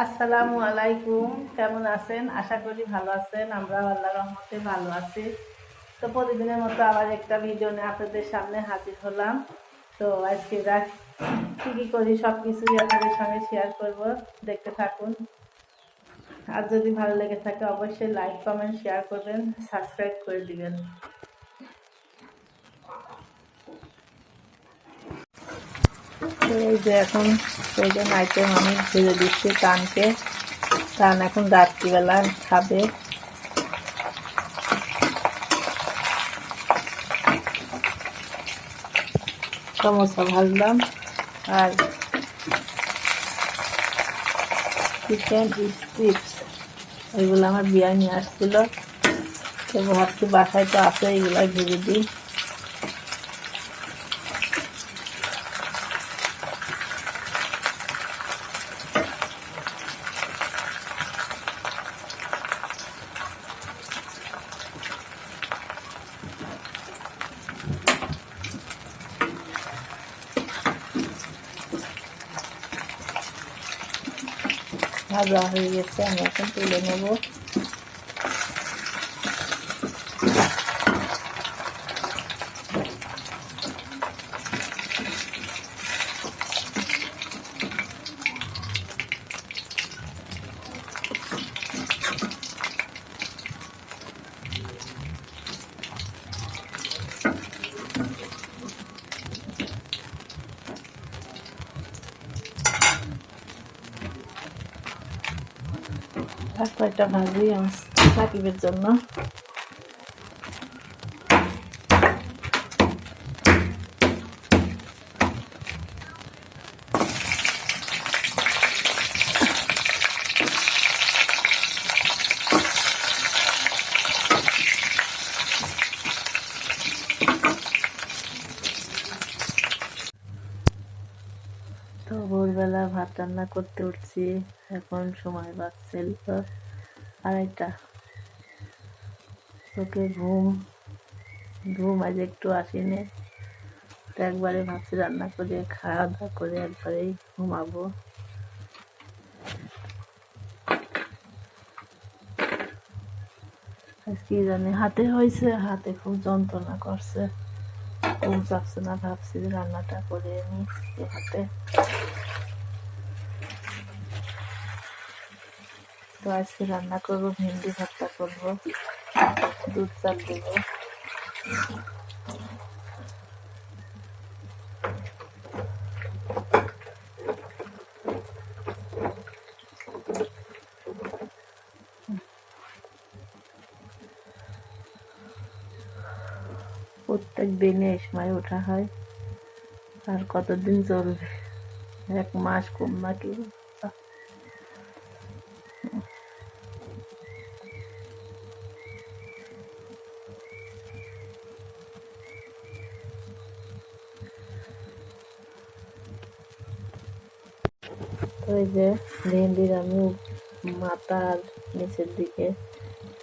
আসসালামু আলাইকুম। কেমন আছেন? আশা করি ভালো আছেন। আমরা আল্লাহ রহমতে ভালো আছি। তো প্রতিদিনের মতো আবার একটা ভিডিও নিয়ে আপনাদের সামনে হাজির হলাম। তো আজকে রাখ কী কী করি সব কিছুই আপনাদের সঙ্গে শেয়ার করব। দেখতে থাকুন। আর যদি ভালো লেগে থাকে, অবশ্যই লাইক কমেন্ট শেয়ার করবেন সাবস্ক্রাইব করে দিবেন। তো এই যে এখন প্রয়োজন আইটেম আমি ভেজে দিচ্ছি কানকে। কান এখন রাত্রিবেলা খাবে। সমোসা ভাজলাম। আর চিকেন স্ট্রিপস এগুলো আমার বিয়ার নিয়ে আসছিল। তো ভাবছি বাসায় তো আছে এগুলো ভেজে দিই। ভাজা হয়ে গেছে আমি এখন তুলে নেব। কয়েকটা ভাজি আমার সাকিবের জন্য। তো ভোরবেলা ভাত রান্না করতে উঠছি। এখন সময় বাজছে আড়াইটা। তোকে ঘুম ঘুম আজ একটু আসেনি। তো একবারে ভাবছি রান্না করে খাওয়া দাওয়া করে একবারেই ঘুমাবো। কি জানি, হাতে হয়েছে, হাতে খুব যন্ত্রণা করছে। ঘুম চাপছে না, ভাবছি রান্নাটা করে নিই হাতে। তো আজকে রান্না করব, ভেন্ডি ভর্তা করব, দুধ চাল দেবো। প্রত্যেক দিনে সময় ওঠা হয়, আর কতদিন চলবে? এক মাস কম নাকি ওই যে ভেন্ডির আমি মাথার নিচের দিকে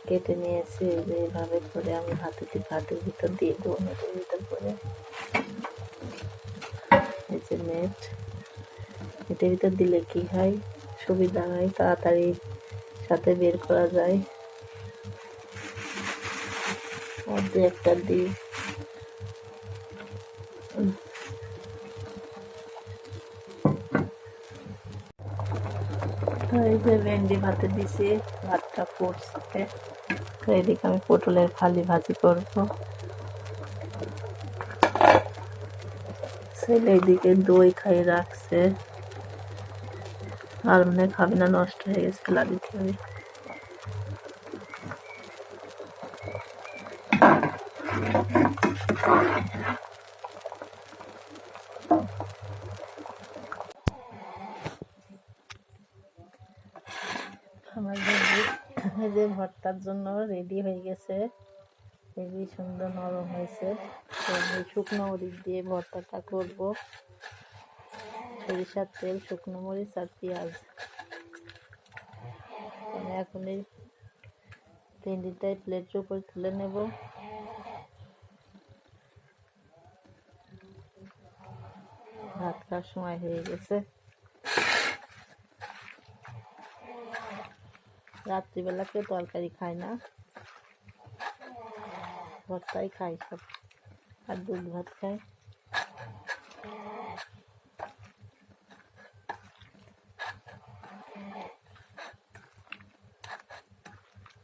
কেটে নিয়েছি এইভাবে করে আমি ভাতের ভাতের ভিতর দিয়ে দেবো নেটের ভিতর করে। এই যে নেট এটার ভিতর দিলে কি হয়? সুবিধা হয়, তাড়াতাড়ি সাথে বের করা যায়। মধ্যে একটা দিই। তো এই যে ভেন্ডি ভাতে দিছি, ভাতটা ফুটছে। তো এদিকে আমি পটলের ফালি ভাজি করব। ছেলে এদিকে দই খাই রাখছে। আর মনে খাবে না, নষ্ট হয়ে গেছে ফেলা দিতে হবে আমার ভেন্ডি এই যে ভর্তার জন্য রেডি হয়ে গেছে। হেবি সুন্দর নরম হয়েছে। শুকনো মরিচ দিয়ে ভর্তাটা করব। সরিষার তেল, শুকনো মরিচ আর পেঁয়াজ। আমি এখন এই ভেন্ডিটাই প্লেটের উপর তুলে নেব। ভাত খাওয়ার সময় হয়ে গেছে। রাত্রিবেলা কেউ তরকারি খায় না। ভর্তাই খায় সব। আর দুধ ভাত খায়।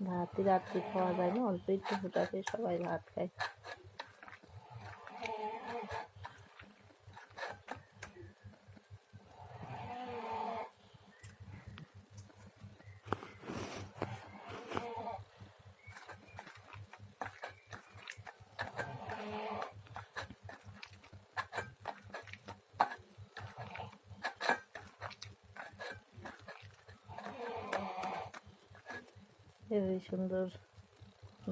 ভাতই রাত্রি খাওয়া যায় না, অল্প একটু ফুটাতে সবাই ভাত খায়। হেবি সুন্দর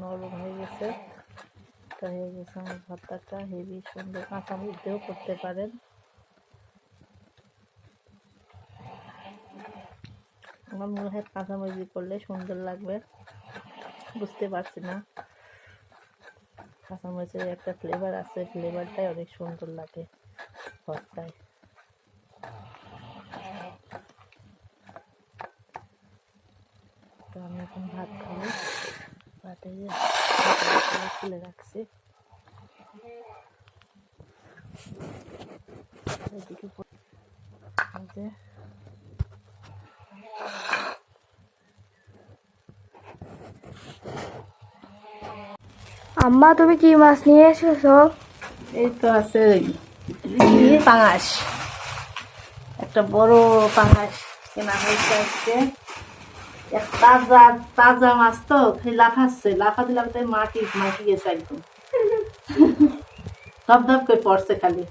নরম হয়ে গেছে। এটা হয়ে গেছে আমার ভর্তাটা হেভি সুন্দর কাঁচামরিচ দিয়েও করতে পারেন। আমার মনে হয় কাঁচামরিচ করলে সুন্দর লাগবে। বুঝতে পারছি না। কাঁচামরিচের একটা ফ্লেভার আছে ফ্লেভারটাই অনেক সুন্দর লাগে ভর্তায় তো আমি এখন ভাত খাব যে ভাতগুলো রাখছি। এদিকে যে। আম্মা তুমি কি মাছ নিয়ে এসেছ? এই তো আছে পাঙাশ। একটা বড় পাঙাশ কেনা হয়েছে আজকে। তাজা তাজা মাছ তো, খালি লাফাচ্ছে লাফাতে লাফাতে মাটি মাটি গেছে একদম। ধপ ধপ করে পড়ছে খালি।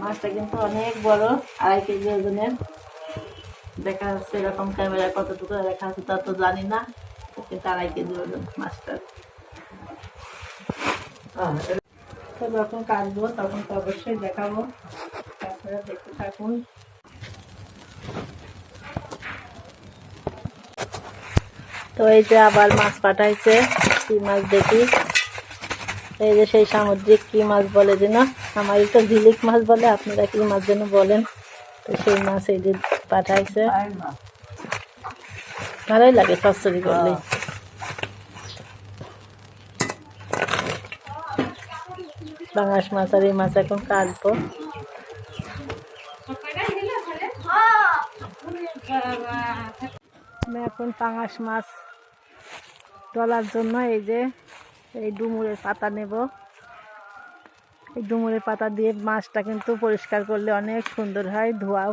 মাছটা কিন্তু অনেক বড়, আড়াই কেজি ওজনের। দেখা যাচ্ছে এরকম ক্যামেরা কতটুকু দেখা যাচ্ছে তা তো জানি না। কিন্তু আড়াই কেজি ওজন মাছটার। তো যখন কাটবো, তখন তো অবশ্যই দেখাবো। আপনারা দেখতে থাকুন। তো এই যে আবার মাছ পাঠাইছে কি মাছ দেখি? এই যে সেই সামুদ্রিক কি মাছ বলে যে না আমার তো ঝিলিক মাছ বলে আপনারা কি মাছ যেন বলেন? তো সেই মাছ এই যে পাঠাইছে। ভালোই লাগে সস্তরি করলে। বাংলাস মাছ আর এই মাছ এখন কাটবো। আমি এখন পাঙাশ মাছ তোলার জন্য এই যে এই ডুমুরের পাতা নেব। এই ডুমুরের পাতা দিয়ে মাছটা কিন্তু পরিষ্কার করলে অনেক সুন্দর হয়, ধোয়াও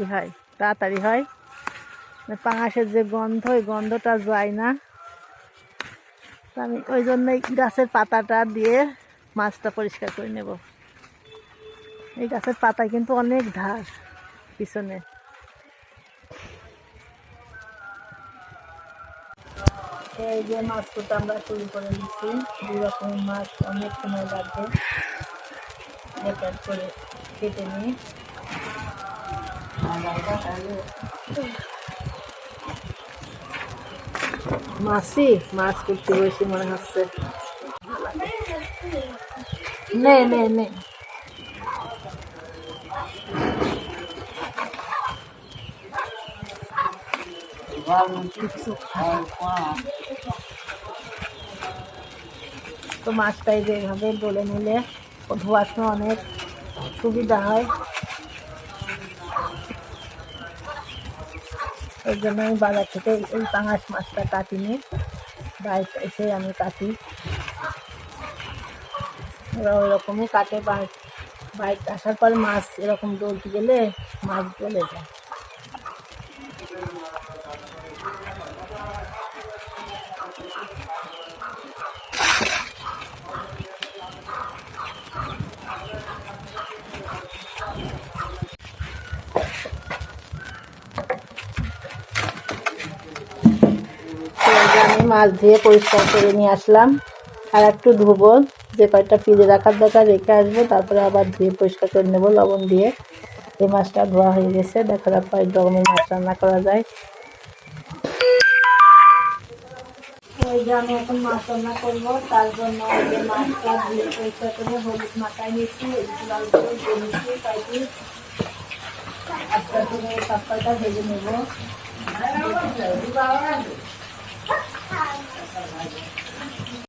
ই হয়, তাড়াতাড়ি হয়। পাঙাশের যে গন্ধ ওই গন্ধটা যায় না। আমি ওই জন্য গাছের পাতাটা দিয়ে মাছটা পরিষ্কার করে নেব। এই গাছের পাতায় কিন্তু অনেক ধার পিছনে। এই যে মাছগুলো আমরা তৈরি করে দিচ্ছি দুই রকমের মাছ, অনেক সময় লাগবে। এক এক করে কেটে নিই। মাছই মাছ করতে বেশি মনে হচ্ছে। নে নে নে। তো মাছটাই যেভাবে ডলে নিলে ধোয়ার সময় অনেক সুবিধা হয়। এই জন্য আমি বাজার থেকে এই পাঙাশ মাছটা কাটিনি। বাড়িতে এসে আমি কাটি। ওরা ওই রকমই কাটে বা- বাড়িতে আসার পর মাছ এরকম ডলতে গেলে মাছ গলে যায়। আমি মাছ ধুয়ে পরিষ্কার করে নিয়ে আসলাম। আর একটু ধুবো, যে কয়টা ফ্রিজে রাখার দরকার রেখে আসব, তারপরে আবার ধুয়ে পরিষ্কার করে নেব লবণ দিয়ে। এই মাছটা ধোয়া হয়ে গেছে, দেখা যাক কয়েক রকমের মাছ রান্না করা যায়। ওই যে আমি এখন মাছ রান্না করব, তার জন্য যে মাছটা ধুয়ে পরিষ্কার করে হলুদ মাখাই নিচ্ছি লাল করে নিচ্ছি একটা করে সব কয়টা ভেজে নেব।